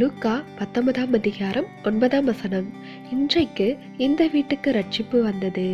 லூக்கா பத்தொன்பதாம் அதிகாரம் ஒன்பதாம் வசனம். இன்றைக்கு இந்த வீட்டுக்கு ரட்சிப்பு வந்தது.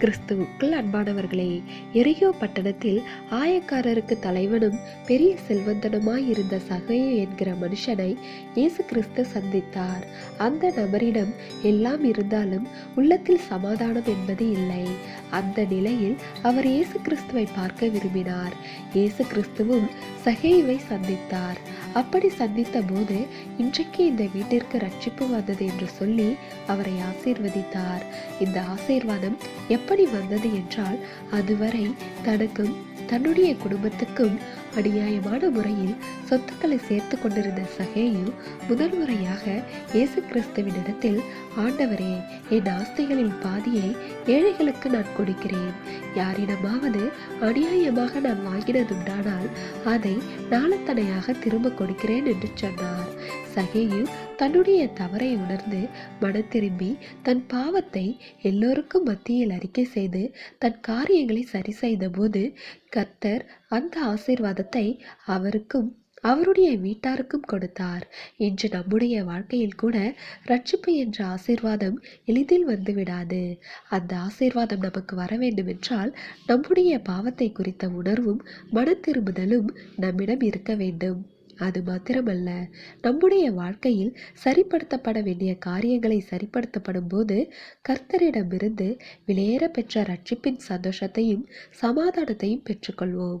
கிறிஸ்துவுக்குள் அன்பானவர்களே எரியோ பட்டணத்தில் ஆயக்காரருக்கு தலைவனும் பெரிய செல்வந்தனுமாய் இருந்த சகையு என்கிற மனுஷனை இயேசு கிறிஸ்து சந்தித்தார். அந்த நபரிடம் எல்லாம் இருந்தாலும் உள்ளத்தில் சமாதானம் என்பது இல்லை. அந்த நிலையில் அவர் இயேசு கிறிஸ்துவை பார்க்க விரும்பினார். இயேசு கிறிஸ்துவும் சகேயுவை சந்தித்தார். அப்படி சந்தித்த போது இன்றைக்கு இந்த வீட்டிற்கு ரட்சிப்பு வந்தது என்று சொல்லி அவரை ஆசீர்வதித்தார். இந்த ஆசீர்வாதம் எப்படி வந்தது என்றால் அதுவரை தனக்கும் தன்னுடைய குடும்பத்துக்கும் அநியாயமான முறையில் சொத்துக்களை சேர்த்து கொண்டிருந்த சகேயு முதல் முறையாக இயேசு கிறிஸ்துவினிடத்தில் ஆண்டவரே என் ஆஸ்திகளின் பாதியை ஏழைகளுக்கு நான் கொடுக்கிறேன். யாரிடமாவது அநியாயமாக நான் வாங்கினதுண்டானால் அதை நாளத்தனையாக திரும்ப கொடுக்கிறேன் என்று சொன்னார். சகேயு தன்னுடைய தவறை உணர்ந்து மனம் திரும்பி தன் பாவத்தை எல்லோருக்கும் மத்தியில் அறிக்கை செய்து தன் காரியங்களை சரி செய்த போது கர்த்தர் அந்த ஆசீர்வாதத்தை அவருக்கும் அவருடைய வீட்டாருக்கும் கொடுத்தார். இன்று நம்முடைய வாழ்க்கையில் கூட ரட்சிப்பு என்ற ஆசீர்வாதம் எளிதில் வந்து விடாது அந்த ஆசீர்வாதம் நமக்கு வர வேண்டும் என்றால் நம்முடைய பாவத்தை குறித்த உணர்வும் மன திரும்புதலும் நம்மிடம் இருக்க வேண்டும். அது மாத்திரமல்ல நம்முடைய வாழ்க்கையில் சரிப்படுத்தப்பட வேண்டிய காரியங்களை சரிப்படுத்தப்படும் போது கர்த்தரிடமிருந்து விலையேற பெற்ற ரட்சிப்பின் சந்தோஷத்தையும் சமாதானத்தையும் பெற்றுக்கொள்வோம்.